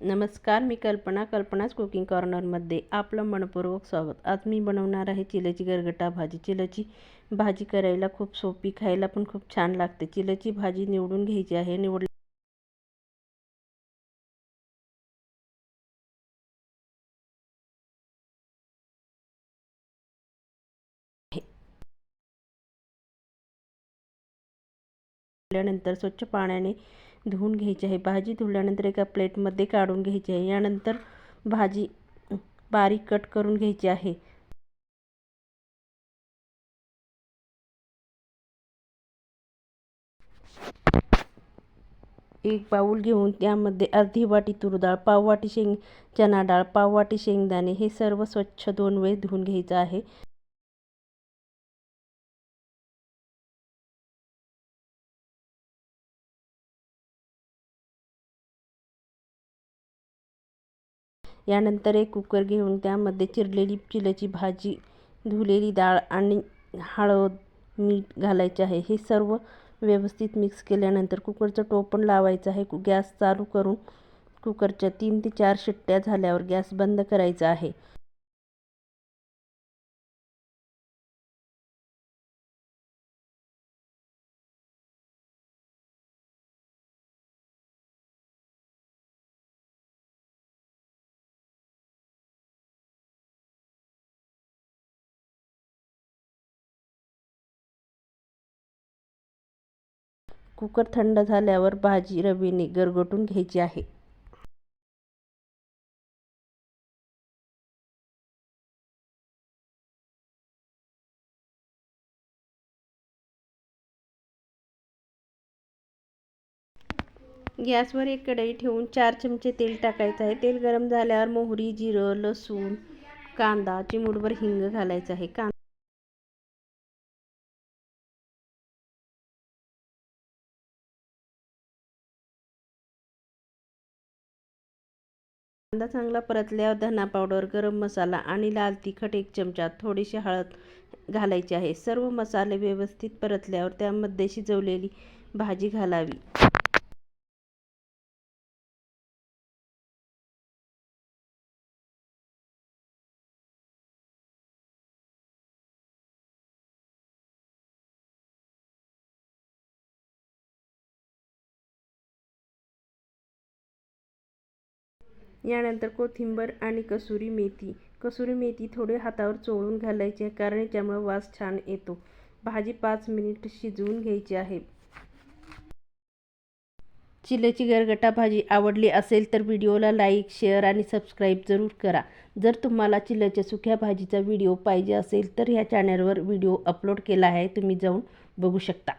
नमस्कार मी कल्पना कल्पनाच कुकिंग कॉर्नरमध्ये आपलं मनपूर्वक स्वागत. आज मी बनवणार आहे चिल्याची गरगटा भाजी. चिल्याची भाजी करायला खूप सोपी खायला पण खूप छान लागते. चिल्याची भाजी निवडून घ्यायची आहे. निवड नंतर स्वच्छ पाण्याने धुवून घ्यायची आहे. भाजी धुतल्यानंतर एका प्लेटमध्ये काढून घ्यायची आहे. यानंतर भाजी बारीक कट करून घ्यायची आहे. एक बाऊल घेऊन त्यामध्ये अर्धी वाटी तूर डाळ पाव वाटी शेंग चणा डाळ पाव वाटी शेंगदाणे हे सर्व स्वच्छ दोन वेळेस धुवून घ्यायचं आहे. यानंतर एक कुकर घेऊन त्यामध्ये चिरलेली चिल्याची भाजी धुलेली डाळ आणि हळद मीठ घालायचे आहे. हे सर्व व्यवस्थित मिक्स केल्यानंतर कुकरचं टोपण लावायचं आहे. गॅस चालू करून कुकरच्या तीन ते चार शिट्ट्या झाल्यावर गॅस बंद करायचा आहे. कुकर थंड झाल्यावर भाजी रवीने गरगटून घ्यायची आहे. गॅसवर एक कढई ठेवून चार चमचे तेल टाकायचं आहे. तेल गरम झाल्यावर मोहरी जिरं लसूण कांदा चिमूटभर हिंग घालायचं आहे. कांदा कांदा चांगला परतल्यावर धना पावडर गरम मसाला आणि लाल तिखट एक चमचा थोडीशी हळद घालायची आहे. सर्व मसाले व्यवस्थित परतल्यावर त्यामध्ये शिजवलेली भाजी घालावी. यानंतर कोथिंबर आणि कसुरी मेथी. कसुरी मेथी थोडे हातावर चोळून घालायची आहे कारण याच्यामुळे वास छान येतो. भाजी पाच मिनिट शिजवून घ्यायची आहे. चिल्ल्याची गरगटा भाजी आवडली असेल तर व्हिडिओला लाईक शेअर आणि सबस्क्राईब जरूर करा. जर तुम्हाला चिल्ल्याच्या सुक्या भाजीचा व्हिडिओ पाहिजे असेल तर ह्या चॅनलवर व्हिडिओ अपलोड केला आहे तुम्ही जाऊन बघू शकता.